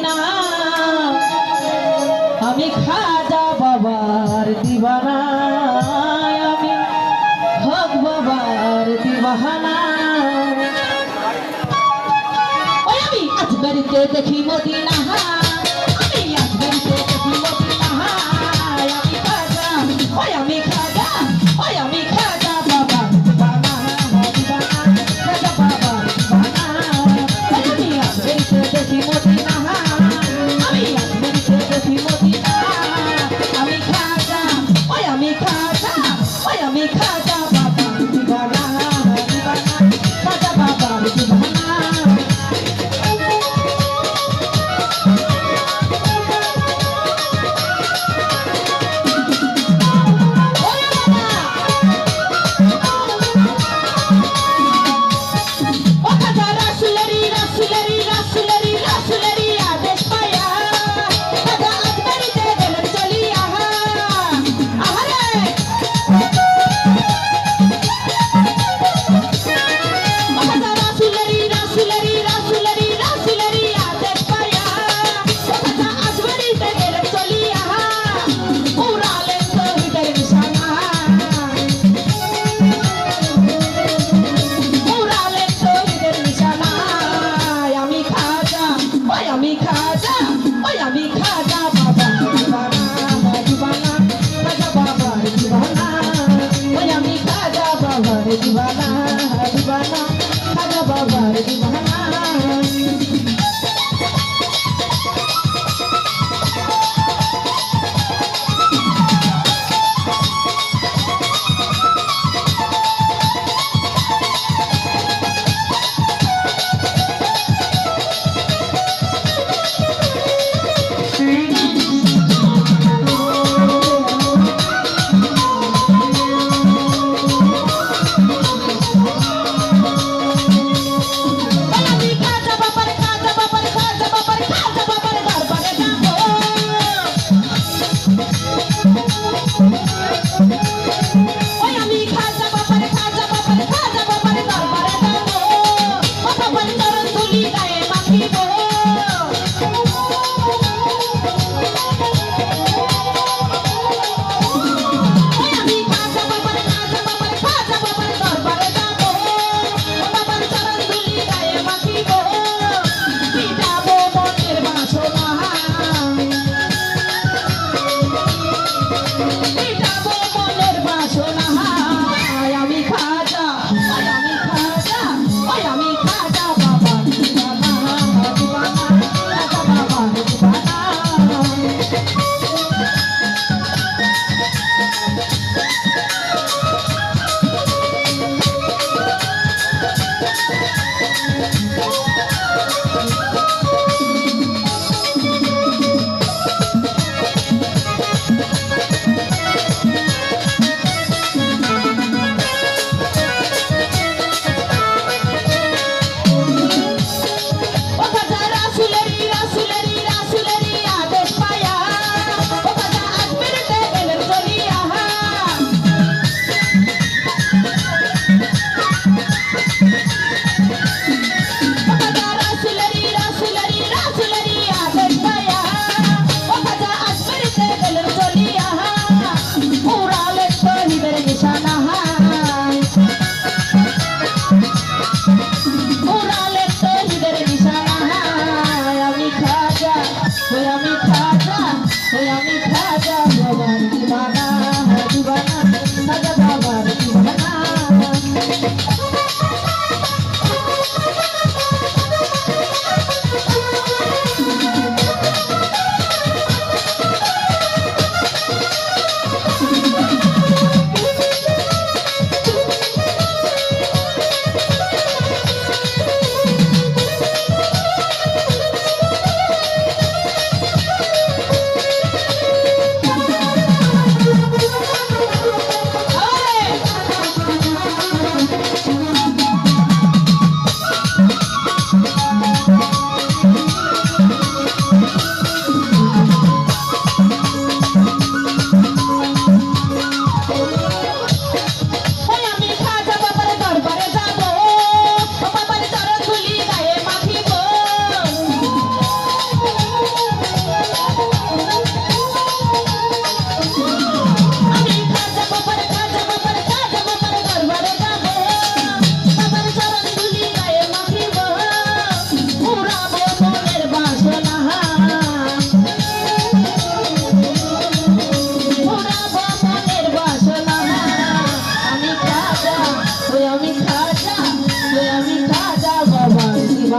না। আমি খাজা বাবার দিবানা আমি হক বাবার দিবাহানা আমি আজগরকে দেখি মদিনা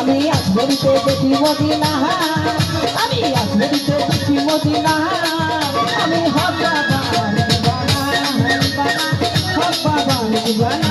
আমি আসবরিতে দেখি মদিনা আমি আসবরিতে দেখি মদিনা আমি দিবানা হক বাবার দিবানা